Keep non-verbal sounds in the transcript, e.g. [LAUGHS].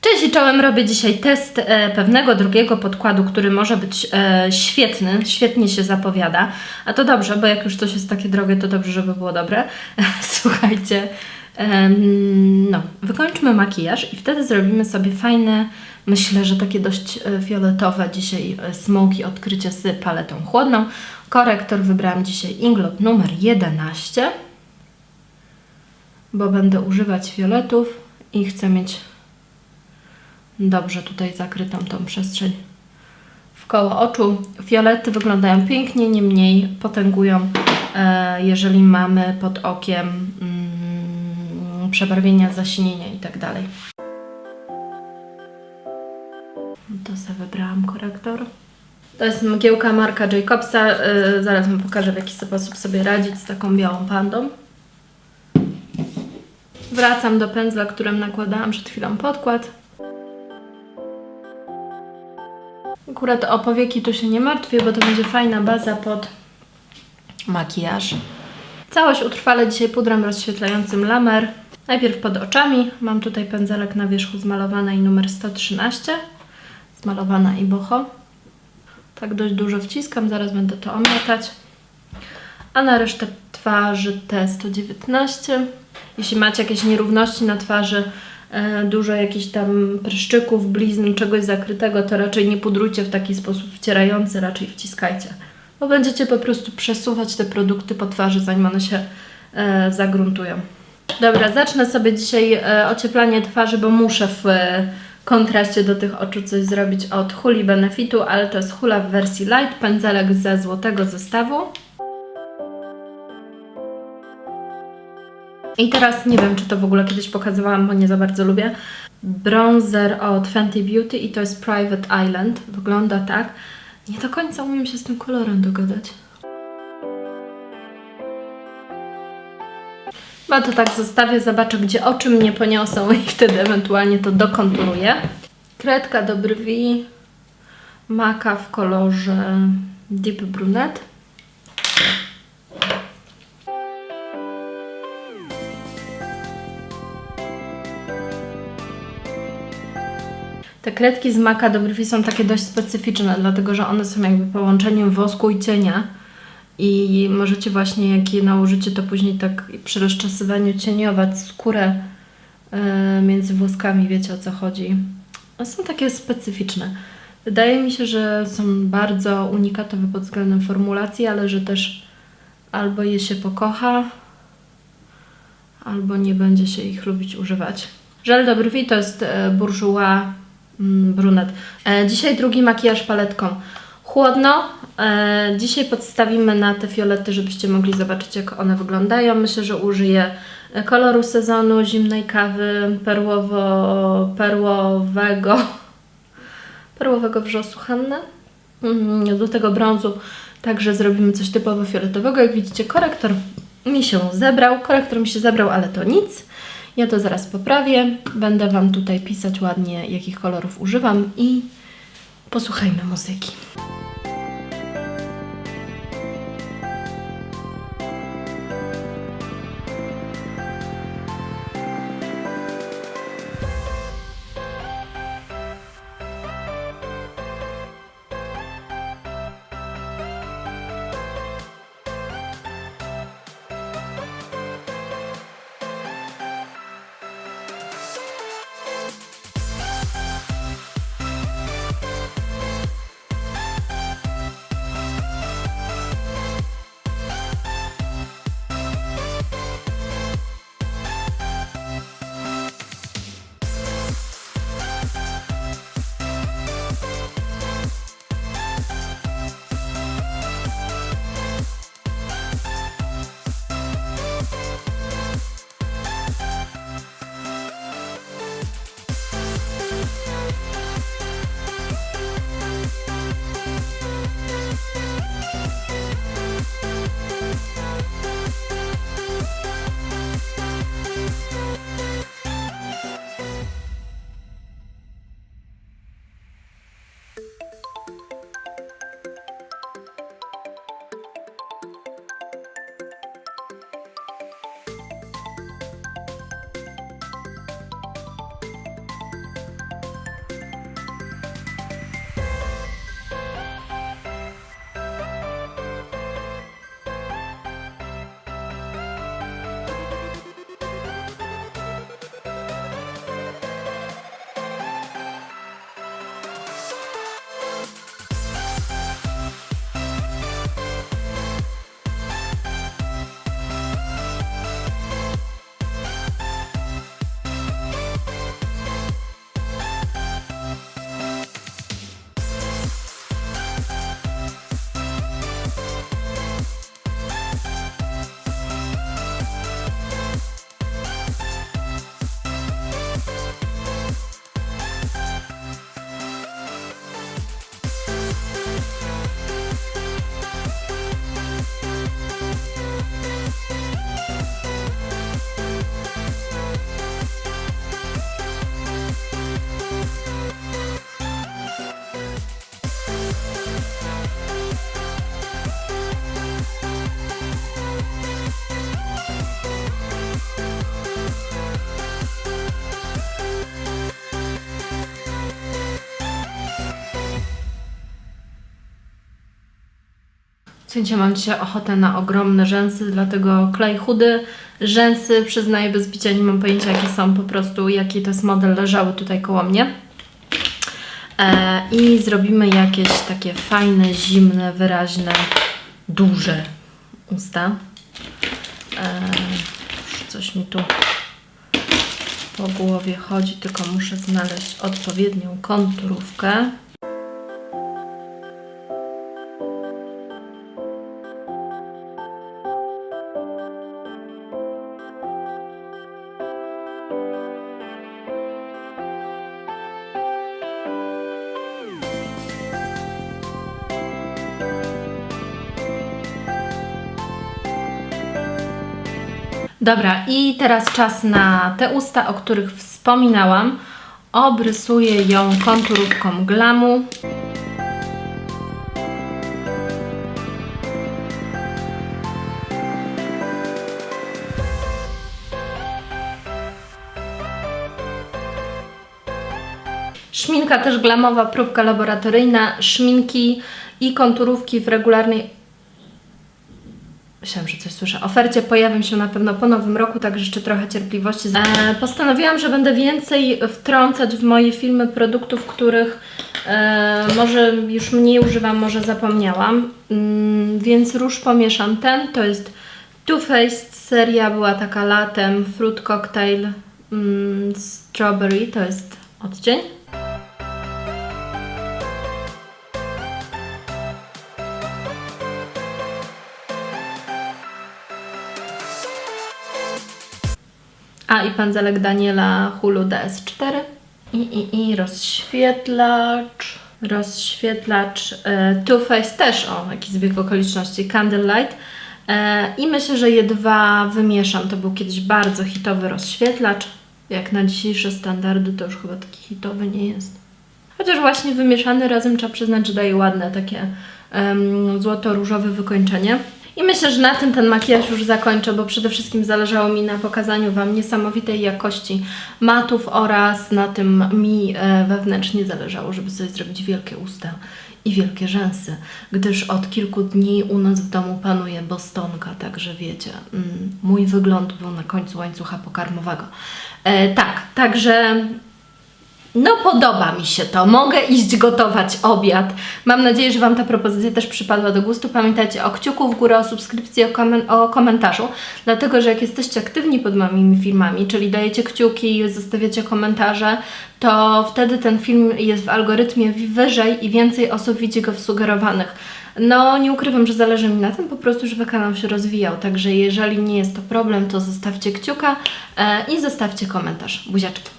Cześć i czołem, robię dzisiaj test e, pewnego drugiego podkładu, który może być e, świetny, świetnie się zapowiada. A to dobrze, bo jak już coś jest takie drogie, to dobrze, żeby było dobre. [LAUGHS] Słuchajcie, no, wykończmy makijaż i wtedy zrobimy sobie fajne, myślę, że takie dość e, fioletowe dzisiaj smoki odkrycie z paletą chłodną. Korektor wybrałam dzisiaj Inglot numer 11 bo będę używać fioletów i chcę mieć dobrze tutaj zakrytą tą przestrzeń w koło oczu. Fiolety wyglądają pięknie, niemniej potęgują, e, jeżeli mamy pod okiem mm, przebarwienia, zasinienia i tak. To sobie wybrałam korektor. To jest mgiełka marka Jacobsa. E, zaraz Wam pokażę, w jaki sposób sobie radzić z taką białą pandą. Wracam do pędzla, którym nakładałam przed chwilą podkład. Akurat o powieki tu się nie martwię, bo to będzie fajna baza pod makijaż. Całość utrwalę dzisiaj pudrem rozświetlającym Lamer. Najpierw pod oczami. Mam tutaj pędzelek na wierzchu zmalowany i numer 113. Zmalowana i boho. Tak dość dużo wciskam, zaraz będę to omiatać. A na resztę twarzy T119. Jeśli macie jakieś nierówności na twarzy, dużo jakichś tam pryszczyków, blizn, czegoś zakrytego, to raczej nie pudrujcie w taki sposób wcierający, raczej wciskajcie. Bo będziecie po prostu przesuwać te produkty po twarzy, zanim one się e, zagruntują. Dobra, zacznę sobie dzisiaj e, ocieplanie twarzy, bo muszę w e, kontraście do tych oczu coś zrobić od Huli Benefitu, ale to jest hula w wersji light, pędzelek ze złotego zestawu. I teraz nie wiem, czy to w ogóle kiedyś pokazywałam, bo nie za bardzo lubię. Bronzer od Fenty Beauty i to jest Private Island. Wygląda tak. Nie do końca umiem się z tym kolorem dogadać. Chyba to tak zostawię, zobaczę gdzie oczy mnie poniosą i wtedy ewentualnie to dokonturuję. Kredka do brwi. Maka w kolorze Deep Brunette. Te kredki z maka do brwi są takie dość specyficzne, dlatego że one są jakby połączeniem wosku i cienia. I możecie właśnie, jak je nałożycie, to później tak przy rozczesywaniu cieniować skórę e, między włoskami, wiecie o co chodzi. Są takie specyficzne. Wydaje mi się, że są bardzo unikatowe pod względem formulacji, ale że też albo je się pokocha, albo nie będzie się ich lubić używać. Żel do brwi to jest e, Bourjois brunet. E, dzisiaj drugi makijaż paletką. Chłodno. E, dzisiaj podstawimy na te fiolety, żebyście mogli zobaczyć jak one wyglądają. Myślę, że użyję koloru sezonu, zimnej kawy, perłowo, perłowego, [LAUGHS] perłowego wrzosu Hanny. Mm, Do tego brązu także zrobimy coś typowo fioletowego. Jak widzicie korektor mi się zebrał. Korektor mi się zebrał, ale to nic. Ja to zaraz poprawię. Będę Wam tutaj pisać ładnie, jakich kolorów używam i posłuchajmy muzyki. Słuchajcie, mam dzisiaj ochotę na ogromne rzęsy, dlatego klej chudy, rzęsy, przyznaję bez bicia, nie mam pojęcia jakie są, po prostu jaki to jest model, leżały tutaj koło mnie. E, I zrobimy jakieś takie fajne, zimne, wyraźne, duże usta. E, coś mi tu po głowie chodzi, tylko muszę znaleźć odpowiednią konturówkę. Dobra, i teraz czas na te usta, o których wspominałam. Obrysuję ją konturówką glamu. Szminka też glamowa, próbka laboratoryjna, szminki i konturówki w regularnej Myślałam, że coś słyszę. Ofercie pojawią się na pewno po nowym roku, także jeszcze trochę cierpliwości. E, postanowiłam, że będę więcej wtrącać w moje filmy produktów, których e, może już mniej używam, może zapomniałam. Mm, więc róż pomieszam ten, to jest Too Faced seria, była taka latem, Fruit Cocktail mm, Strawberry, to jest odcień. A i pędzelek Daniela Hulu DS4. I, i, i rozświetlacz. Rozświetlacz e, Too Faced też, o, jakiś zbieg okoliczności, Candlelight. E, I myślę, że je dwa wymieszam. To był kiedyś bardzo hitowy rozświetlacz. Jak na dzisiejsze standardy, to już chyba taki hitowy nie jest. Chociaż właśnie wymieszany razem trzeba przyznać, że daje ładne takie em, złoto-różowe wykończenie. I myślę, że na tym ten makijaż już zakończę, bo przede wszystkim zależało mi na pokazaniu Wam niesamowitej jakości matów oraz na tym mi e, wewnętrznie zależało, żeby sobie zrobić wielkie usta i wielkie rzęsy, gdyż od kilku dni u nas w domu panuje bostonka, także wiecie, mm, mój wygląd był na końcu łańcucha pokarmowego. E, tak, także no podoba mi się to. Mogę iść gotować obiad. Mam nadzieję, że Wam ta propozycja też przypadła do gustu. Pamiętajcie o kciuku w górę, o subskrypcji, o, komen- o komentarzu, dlatego że jak jesteście aktywni pod moimi filmami, czyli dajecie kciuki, zostawiacie komentarze, to wtedy ten film jest w algorytmie wyżej i więcej osób widzi go w sugerowanych. No, nie ukrywam, że zależy mi na tym po prostu, żeby kanał się rozwijał. Także jeżeli nie jest to problem, to zostawcie kciuka e, i zostawcie komentarz. Buziaczki.